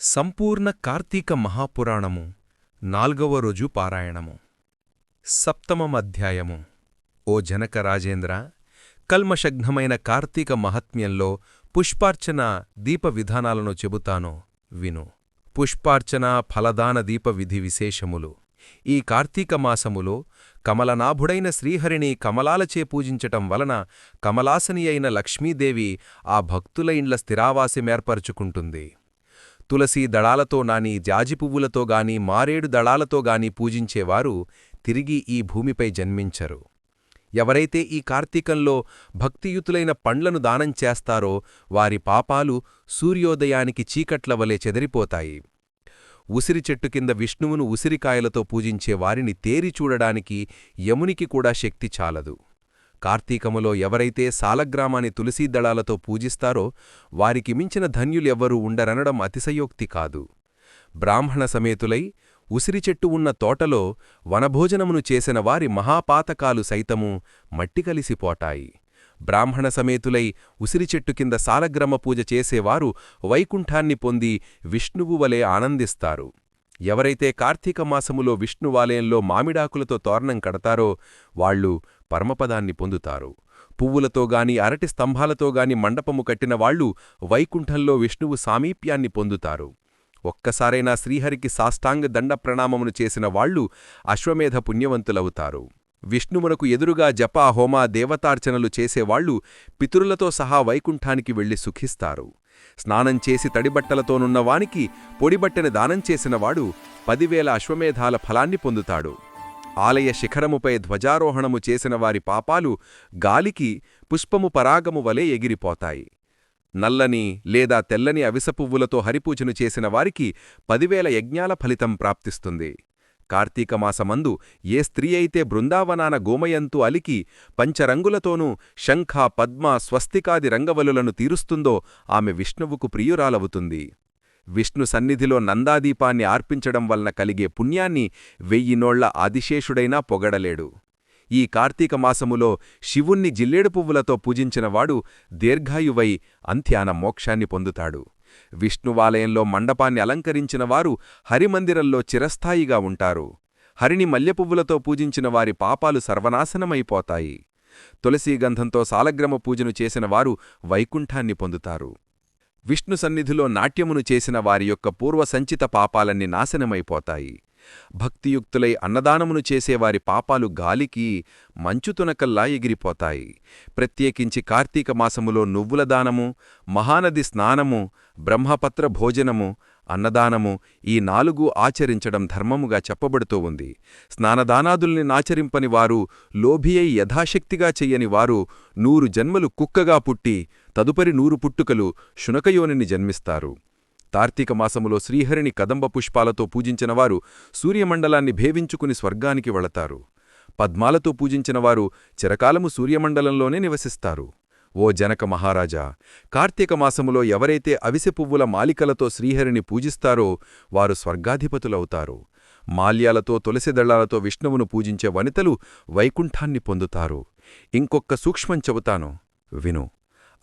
సంపూర్ణ కార్తీక మహాపురాణము నాల్గవ రోజు పారాయణము. సప్తమం అధ్యాయము. ఓ జనక రాజేంద్ర కల్మశగ్నమైన కార్తీక మహత్మ్యంలో పుష్పార్చన దీప విధానాలను చెబుతాను విను. పుష్పార్చన ఫలదాన దీప విధి విశేషములు. ఈ కార్తీక మాసములో కమలనాభుడైన శ్రీహరిని కమలాలచే పూజించటం వలన కమలాసని అయిన లక్ష్మీదేవి ఆ భక్తుల ఇండ్ల స్థిరావాసిమేర్పరుచుకుంటుంది. తులసీ దళాలతో నాని జాజి పువ్వులతో గాని మారేడు దళాలతో గాని పూజించేవారు తిరిగి ఈ భూమిపై జన్మించరు. ఎవరైతే ఈ కార్తీకంలో భక్తియుతులైన పండ్లను దానం చేస్తారో వారి పాపాలు సూర్యోదయానికి చీకట్ల వలె చెదిరిపోతాయి. ఉసిరి చెట్టు కింద విష్ణువును ఉసిరికాయలతో పూజించే వారిని తేరి చూడడానికి యమునికి కూడా శక్తి చాలదు. కార్తీకములో ఎవరైతే సాలగ్రామాన్ని తులసీదళాలతో పూజిస్తారో వారికి మించిన ధన్యులెవ్వరూ ఉండరనడం అతిశయోక్తి కాదు. బ్రాహ్మణ సమేతులై ఉసిరి చెట్టు ఉన్న తోటలో వనభోజనమును చేసిన వారి మహాపాతకాలు సైతము మట్టి కలిసిపోటాయి బ్రాహ్మణ సమేతులై ఉసిరి చెట్టు కింద సాలగ్రమ పూజ చేసేవారు వైకుంఠాన్ని పొంది విష్ణువు వలె ఆనందిస్తారు. ఎవరైతే కార్తీక మాసములో విష్ణువాలయంలో మామిడాకులతో తోరణం కడతారో వాళ్ళు పరమపదాన్ని పొందుతారు. పువ్వులతో గాని అరటి స్తంభాలతో గాని మండపము కట్టిన వాళ్ళు వైకుంఠంలో విష్ణువు సామీప్యాన్ని పొందుతారు. ఒక్కసారైనా శ్రీహరికి సాష్టాంగ దండ ప్రణామమును చేసిన వాళ్ళు అశ్వమేధ పుణ్యవంతులవుతారు. విష్ణువునకు ఎదురుగా జపా హోమా దేవతార్చనలు చేసేవాళ్ళు పితరులతో సహా వైకుంఠానికి వెళ్ళి సుఖిస్తారు. స్నానం చేసి తడిబట్టలతోనున్న పొడిబట్టెని దానం చేసినవాడు పదివేల అశ్వమేధాల ఫలాన్ని పొందుతాడు. ఆలయ శిఖరముపై ధ్వజారోహణము చేసిన వారి పాపాలు గాలికి పుష్పము పరాగము వలె ఎగిరిపోతాయి. నల్లని లేదా తెల్లని అవిసపువ్వులతో హరిపూజను చేసిన వారికి పదివేల యజ్ఞాల ఫలితం ప్రాప్తిస్తుంది. కార్తీకమాసమందు ఏ స్త్రీ అయితే బృందావనాన గోమయంతు అలికి పంచరంగులతోనూ శంఖ పద్మ స్వస్తికాది రంగవలులను తీరుస్తుందో ఆమె విష్ణువుకు ప్రియురాలవుతుంది. విష్ణు సన్నిధిలో నందాదీపాన్ని ఆర్పించడం వలన కలిగే పుణ్యాన్ని వెయ్యినోళ్ళ ఆదిశేషుడైనా పొగడలేడు. ఈ కార్తీక మాసములో శివుణ్ణి జిల్లేడు పువ్వులతో పూజించినవాడు దీర్ఘాయువై అంత్యాన మోక్షాన్ని పొందుతాడు. విష్ణువాలయంలో మండపాన్ని అలంకరించినవారు హరిమందిరంలో చిరస్థాయిగా ఉంటారు. హరిని మల్లెపువ్వులతో పూజించిన వారి పాపాలు సర్వనాశనమైపోతాయి. తులసీగంధంతో సాలగ్రమ పూజను చేసిన వారు వైకుంఠాన్ని పొందుతారు. విష్ణు సన్నిధిలో నాట్యమును చేసిన వారి యొక్క పూర్వసంచిత పాపాలన్నీ నాశనమైపోతాయి. భక్తియుక్తులై అన్నదానమును చేసేవారి పాపాలు గాలికి మంచుతునకల్లా ఎగిరిపోతాయి. ప్రత్యేకించి కార్తీక మాసములో నువ్వుల దానము మహానది స్నానము బ్రహ్మపత్ర భోజనము అన్నదానము ఈ నాలుగు ఆచరించడం ధర్మముగా చెప్పబడుతూ ఉంది. స్నానదానాదుల్ని నాచరింపని వారు లోభియై యథాశక్తిగా చెయ్యని వారు నూరు జన్మలు కుక్కగా పుట్టి తదుపరి నూరు పుట్టుకలు శునకయోనిని జన్మిస్తారు. కార్తీక మాసములో శ్రీహరిని కదంబ పుష్పాలతో పూజించినవారు సూర్యమండలాన్ని భేవించుకుని స్వర్గానికి వెళతారు. పద్మాలతో పూజించినవారు చిరకాలము సూర్యమండలంలోనే నివసిస్తారు. ఓ జనక మహారాజా కార్తీక మాసములో ఎవరైతే అవిసె పువ్వుల మాలికలతో శ్రీహరిని పూజిస్తారో వారు స్వర్గాధిపతులవుతారు. మాల్యాలతో తులసిదళాలతో విష్ణువును పూజించే వనితలు వైకుంఠాన్ని పొందుతారు. ఇంకొక్క సూక్ష్మం చెబుతాను. విను.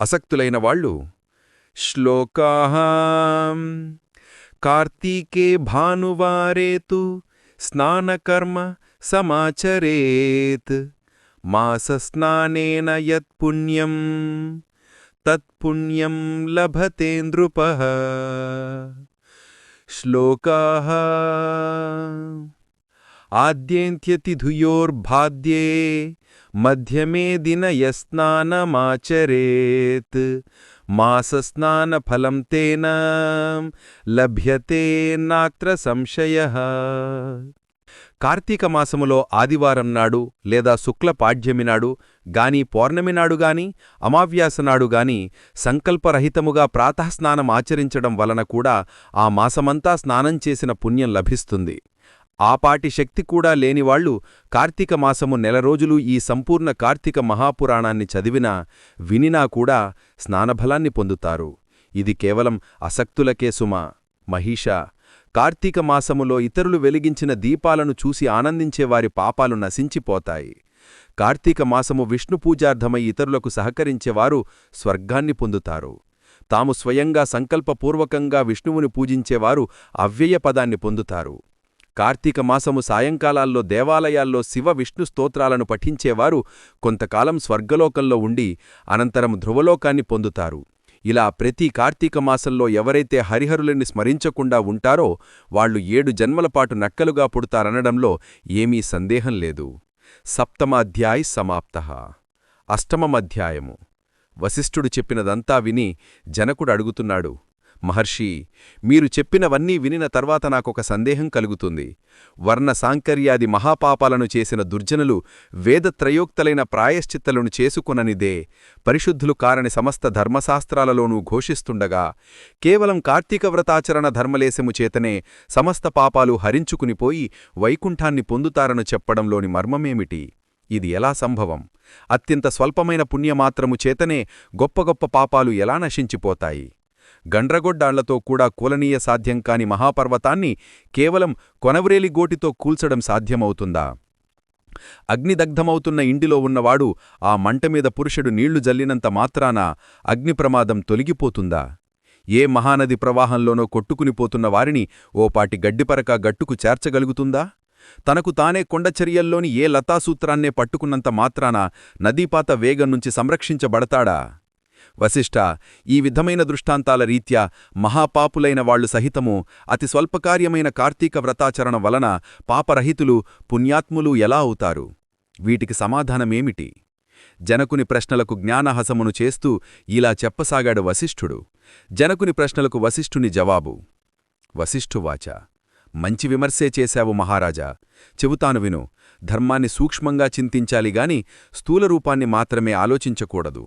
అసక్తులైన వాళ్ళు శ్లోకాహం కార్తీకే భానువారేతు స్నానకర్మ సమాచరేత్. मासस्नानेन यत्पुण्यं तत्पुण्यं लभते नृपः। श्लोकाः। आद्येन्त्यतिधुयोर्भाद्ये मध्यमे दिनयस्नानमाचरेत्। मासस्नानफलं तेन लभ्यते नात्र संशयः। కార్తీక మాసములో ఆదివారం నాడు లేదా శుక్ల పాడ్యమి నాడు గాని పౌర్ణమి నాడు గాని అమావ్యాస నాడు గాని సంకల్పరహితముగా ప్రాతఃస్నానం ఆచరించడం వలన కూడా ఆ మాసమంతా స్నానం చేసిన పుణ్యం లభిస్తుంది. ఆపాటి శక్తి కూడా లేనివాళ్ళు కార్తీక మాసము నెల రోజులు ఈ సంపూర్ణ కార్తీక మహాపురాణాన్ని చదివినా వినినా కూడా స్నానఫలాన్ని పొందుతారు. ఇది కేవలం అసక్తులకే సుమ. మహిషా కార్తీక మాసములో ఇతరులు వెలిగించిన దీపాలను చూసి ఆనందించేవారి పాపాలు నశించిపోతాయి. కార్తీక మాసము విష్ణుపూజార్థమై ఇతరులకు సహకరించేవారు స్వర్గాన్ని పొందుతారు. తాము స్వయంగా సంకల్పపూర్వకంగా విష్ణువుని పూజించేవారు అవ్యయ పదాన్ని పొందుతారు. కార్తీక మాసము సాయంకాలాల్లో దేవాలయాల్లో శివ విష్ణు స్తోత్రాలను పఠించేవారు కొంతకాలం స్వర్గలోకంలో ఉండి అనంతరం ధ్రువలోకాన్ని పొందుతారు. ఇలా ప్రతి కార్తీక మాసంలో ఎవరైతే హరిహరులని స్మరించకుండా ఉంటారో వాళ్ళు ఏడు జన్మలపాటు నక్కలుగా పుడతారనడంలో ఏమీ సందేహం లేదు. సప్తమాధ్యాయ్ సమాప్త. అష్టమమధ్యాయము. వశిష్ఠుడు చెప్పినదంతా విని జనకుడు అడుగుతున్నాడు మహర్షి మీరు చెప్పినవన్నీ వినిన తర్వాత నాకొక సందేహం కలుగుతుంది. వర్ణ సాంకర్యాది మహాపాపాలను చేసిన దుర్జనులు వేదత్రయోక్తలైన ప్రాయశ్చిత్తలను చేసుకుననిదే పరిశుద్ధులు కారని సమస్త ధర్మశాస్త్రాలలోనూ ఘోషిస్తుండగా కేవలం కార్తీక వ్రతాచరణ ధర్మలేశము చేతనే సమస్త పాపాలు హరించుకునిపోయి వైకుంఠాన్ని పొందుతారను చెప్పడంలోని మర్మమేమిటి? ఇది ఎలా సంభవం? అత్యంత స్వల్పమైన పుణ్యమాత్రము చేతనే గొప్ప గొప్ప పాపాలు ఎలా నశించిపోతాయి? గండ్రగొడ్డాళ్ళతో కూడా కూలనీయ సాధ్యం కాని మహాపర్వతాన్ని కేవలం కొనవరేలి గోటితో కూల్చడం సాధ్యమవుతుందా? అగ్నిదగ్ధమవుతున్న ఇంటిలో ఉన్నవాడు ఆ మంటమీద పురుషుడు నీళ్ళు జల్లినంత మాత్రాన అగ్నిప్రమాదం తొలగిపోతుందా? ఏ మహానది ప్రవాహంలోనో కొట్టుకునిపోతున్న వారిని ఓపాటి గడ్డిపరక గట్టుకు చేర్చగలుగుతుందా? తనకు తానే కొండచర్యల్లోని ఏ లతాసూత్రాన్నే పట్టుకున్నంత మాత్రాన నదీపాత వేగం నుంచి సంరక్షించబడతాడా? వశిష్ఠ ఈ విధమైన దృష్టాంతాల రీత్యా మహాపాపులైన వాళ్ళు సహితము అతి స్వల్పకార్యమైన కార్తీక వ్రతాచరణ వలన పాపరహితులు పుణ్యాత్ములు ఎలా అవుతారు? వీటికి సమాధానమేమిటి? జనకుని ప్రశ్నలకు జ్ఞానహసమును చేస్తూ ఇలా చెప్పసాగాడు వశిష్ఠుడు. జనకుని ప్రశ్నలకు వశిష్ఠుని జవాబు వశిష్ఠువాచ మంచి విమర్శే చేశావు మహారాజా. చెబుతాను విను ధర్మాన్ని సూక్ష్మంగా చింతించాలిగాని స్థూలరూపాన్ని మాత్రమే ఆలోచించకూడదు.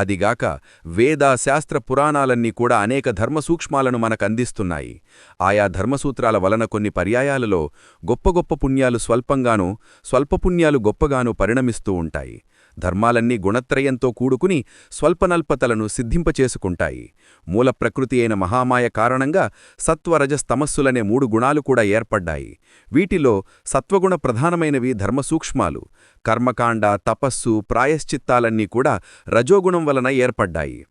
అదిగాక వేదాశాస్త్ర పురాణాలన్నీ కూడా అనేక ధర్మసూక్ష్మాలను మనకందిస్తున్నాయి. ఆయా ధర్మసూత్రాల వలన కొన్ని పర్యాయాలలో గొప్ప గొప్ప పుణ్యాలు స్వల్పంగానూ స్వల్పపుణ్యాలు గొప్పగానూ పరిణమిస్తూ ఉంటాయి. ధర్మాలన్నీ గుణత్రయంతో కూడుకుని స్వల్పనల్పతలను సిద్ధింపచేసుకుంటాయి. మూల ప్రకృతి అయిన మహామాయ కారణంగా సత్వరజస్తమస్సులనే మూడు గుణాలు కూడా ఏర్పడ్డాయి. వీటిలో సత్వగుణ ప్రధానమైనవి ధర్మసూక్ష్మాలు. కర్మకాండ తపస్సు ప్రాయశ్చిత్తాలన్నీ కూడా రజోగుణం వలన ఏర్పడ్డాయి.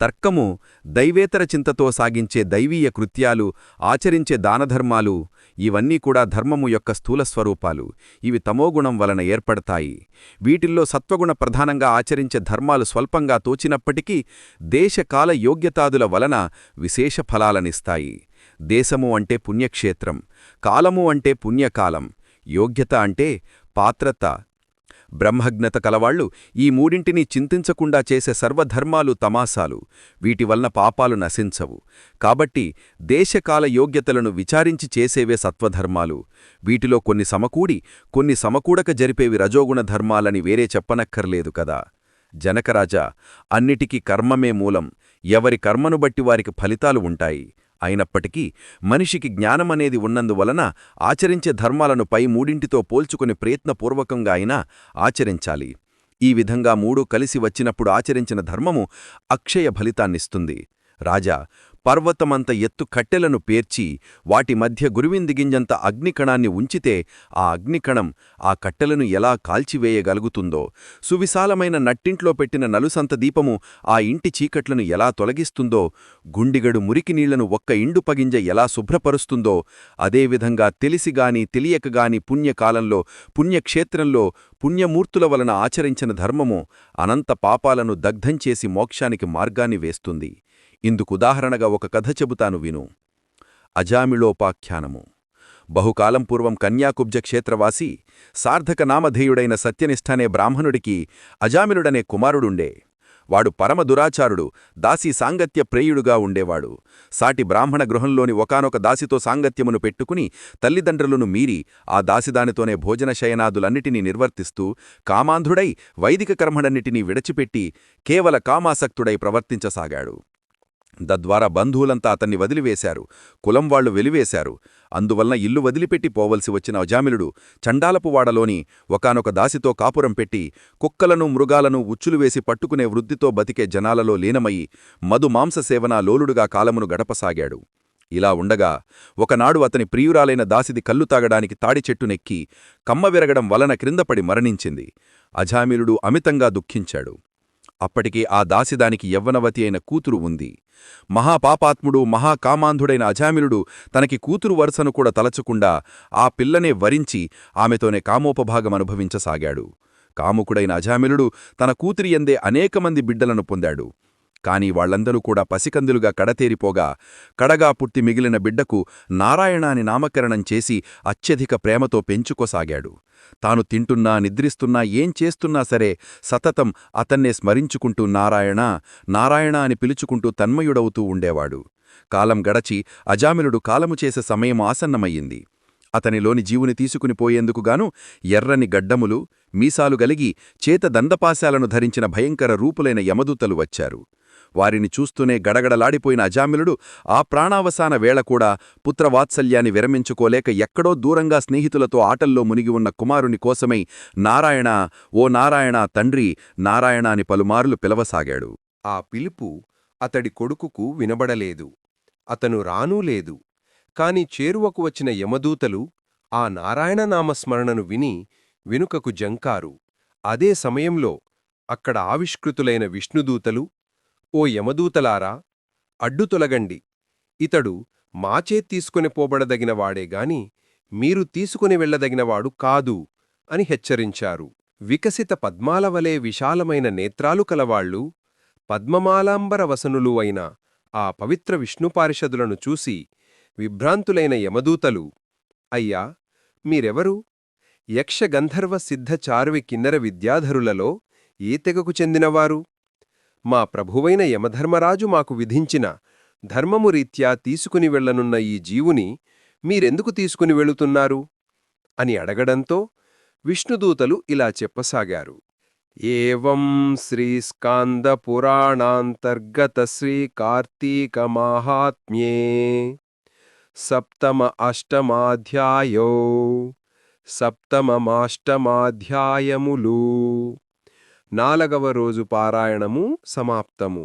తర్కము దైవేతర చింతతో సాగించే దైవీయ కృత్యాలు ఆచరించే దానధర్మాలు ఇవన్నీ కూడా ధర్మము యొక్క స్థూలస్వరూపాలు ఇవి తమోగుణం వలన ఏర్పడతాయి. వీటిల్లో సత్వగుణ ప్రధానంగా ఆచరించే ధర్మాలు స్వల్పంగా తోచినప్పటికీ దేశకాల యోగ్యతాదుల వలన విశేష ఫలాలనిస్తాయి. దేశము అంటే పుణ్యక్షేత్రం కాలము అంటే పుణ్యకాలం యోగ్యత అంటే పాత్రత బ్రహ్మజ్ఞత కలవాళ్ళు ఈ మూడింటిని చింతించకుండా చేసే సర్వధర్మాలు తమాసాలు. వీటివల్ల పాపాలు నశించవు. కాబట్టి దేశకాల యోగ్యతలను విచారించి చేసేవే సత్వధర్మాలు. వీటిలో కొన్ని సమకూడి కొన్ని సమకూడక జరిపేవి రజోగుణ ధర్మాలని వేరే చెప్పనక్కర్లేదు కదా. జనకరాజా అన్నిటికీ కర్మమే మూలం. ఎవరి కర్మను బట్టి వారికి ఫలితాలు ఉంటాయి. అయినప్పటికీ మనిషికి జ్ఞానమనేది ఉన్నందువలన ఆచరించే ధర్మాలను పై మూడింటితో పోల్చుకుని ప్రయత్నపూర్వకంగా అయినా ఆచరించాలి. ఈ విధంగా మూడు కలిసి వచ్చినప్పుడు ఆచరించిన ధర్మము అక్షయ ఫలితాన్నిస్తుంది రాజా పర్వతమంత ఎత్తు కట్టెలను పేర్చి వాటి మధ్య గురువిందిగింజంత అగ్నికణాన్ని ఉంచితే ఆ అగ్నికణం ఆ కట్టెలను ఎలా కాల్చివేయగలుగుతుందో. సువిశాలమైన నట్టింట్లో పెట్టిన నలుసంత దీపము ఆ ఇంటి చీకట్లను ఎలా తొలగిస్తుందో గుండిగడు మురికి నీళ్ళను ఒక్క ఇండు పగింజ ఎలా శుభ్రపరుస్తుందో అదేవిధంగా తెలిసిగాని తెలియకగాని పుణ్యకాలంలో పుణ్యక్షేత్రంలో పుణ్యమూర్తుల వలన ఆచరించిన ధర్మము అనంత పాపాలను దగ్ధం చేసి మోక్షానికి మార్గాన్ని వేస్తుంది. ఇందుకుదాహరణగా ఒక కథ చెబుతాను విను. అజామిళోపాఖ్యానము. బహుకాలం పూర్వం కన్యాకుబ్జ క్షేత్రవాసి సార్థక నామధేయుడైన సత్యనిష్ఠనే బ్రాహ్మణుడికి అజామిలుడనే కుమారుడుండే. వాడు పరమ దురాచారుడు దాసీ సాంగత్య ప్రేయుడుగా ఉండేవాడు. సాటి బ్రాహ్మణ గృహంలోని ఒకనొక దాసితో సాంగత్యమును పెట్టుకుని తల్లిదండ్రులను మీరి ఆ దాసిదానితోనే భోజన శయనాదులన్నిటినీ నిర్వర్తిస్తూ కామాంధుడై వైదిక కర్మడన్నిటినీ విడచిపెట్టి కేవల కామాసక్తుడై ప్రవర్తించసాగాడు. దద్వారా బంధువులంతా అతన్ని వదిలివేశారు. కులం వాళ్ళు వెలివేశారు. అందువలన ఇల్లు వదిలిపెట్టి పోవలసి వచ్చిన అజామిలుడు చండాలపువాడలోని ఒకనొక దాసితో కాపురం పెట్టి కుక్కలను మృగాలను ఉచ్చులువేసి పట్టుకునే వృద్ధితో బతికే జనాలలో లీనమయి మధుమాంససేవనా లోలుడుగా కాలమును గడపసాగాడు. ఇలా ఉండగా ఒకనాడు అతని ప్రియురాలైన దాసిది కల్లు తాగడానికి తాడి చెట్టునెక్కి కమ్మ విరగడం వలన క్రిందపడి మరణించింది. అజామిలుడు అమితంగా దుఃఖించాడు. అప్పటికే ఆ దాసిదానికి యవ్వనవతి అయిన కూతురు ఉంది. మహాపాపాత్ముడు మహాకామాంధుడైన అజామిలుడు తనకి కూతురు వరుసను కూడా తలచకుండా ఆ పిల్లనే వరించి ఆమెతోనే కామోపభాగం అనుభవించసాగాడు. కాముకుడైన అజామిలుడు తన కూతురి ఎందే అనేకమంది బిడ్డలను పొందాడు. కాని వాళ్ళందరూ కూడా పసికందులుగా కడతేరిపోగా కడగా పుట్టి మిగిలిన బిడ్డకు నారాయణాని నామకరణం చేసి అత్యధిక ప్రేమతో పెంచుకోసాగాడు. తాను తింటున్నా నిద్రిస్తున్నా ఏం చేస్తున్నా సరే సతతం అతన్నే స్మరించుకుంటూ నారాయణ నారాయణ అని పిలుచుకుంటూ తన్మయుడవుతూ ఉండేవాడు. కాలం గడచి అజామిలుడు కాలము చేసే సమయం ఆసన్నమయ్యింది. అతనిలోని జీవుని తీసుకుని పోయేందుకుగాను ఎర్రని గడ్డములు మీసాలు గలిగి చేత దండపాశాలను ధరించిన భయంకర రూపులైన యమదూతలు వచ్చారు. వారిని చూస్తూనే గడగడలాడిపోయిన అజామిలుడు ఆ ప్రాణావసాన వేళ కూడా పుత్రవాత్సల్యాన్ని విరమించుకోలేక ఎక్కడో దూరంగా స్నేహితులతో ఆటల్లో మునిగి ఉన్న కుమారుని కోసమై నారాయణ ఓ నారాయణ తండ్రి నారాయణ అని పలుమార్లు పిలవసాగాడు. ఆ పిలుపు అతడి కొడుకుకు వినబడలేదు. అతను రానూ లేదు. కాని చేరువకు వచ్చిన యమదూతలు ఆ నారాయణ నామస్మరణను విని వెనుకకు జంకారు. అదే సమయంలో అక్కడ ఆవిష్కృతులైన విష్ణుదూతలు ఓ యమదూతలారా అడ్డు తొలగండి. ఇతడు మాచే తీసుకుని పోబడదగినవాడేగాని మీరు తీసుకుని వెళ్ళదగినవాడు కాదు అని హెచ్చరించారు. వికసిత పద్మాలవలే విశాలమైన నేత్రాలు కలవాళ్ళు పద్మమాలాంబర వసనులు అయిన ఆ పవిత్ర విష్ణుపారిషదులను చూసి విభ్రాంతులైన యమదూతలు అయ్యా మీరెవరు? యక్షగంధర్వ సిద్ధ చారువి కిన్నర విద్యాధరులలో ఏ తెగకు చెందినవారు? మా ప్రభువైన యమధర్మరాజు మాకు విధించిన ధర్మము రీత్యా తీసుకుని వెళ్ళనున్న ఈ జీవుని మీరెందుకు తీసుకుని వెళుతున్నారు? అని అడగడంతో విష్ణుదూతలు ఇలా చెప్పసాగారు. ఏవం శ్రీస్కాందపురాణాంతర్గత పురాణాంతర్గత శ్రీ కార్తీక మాహాత్మ్యే సప్తమ అష్టమాధ్యాయో సప్తమమాష్టమాధ్యాయములు నాలగవ రోజు పారాయణము సమాప్తము.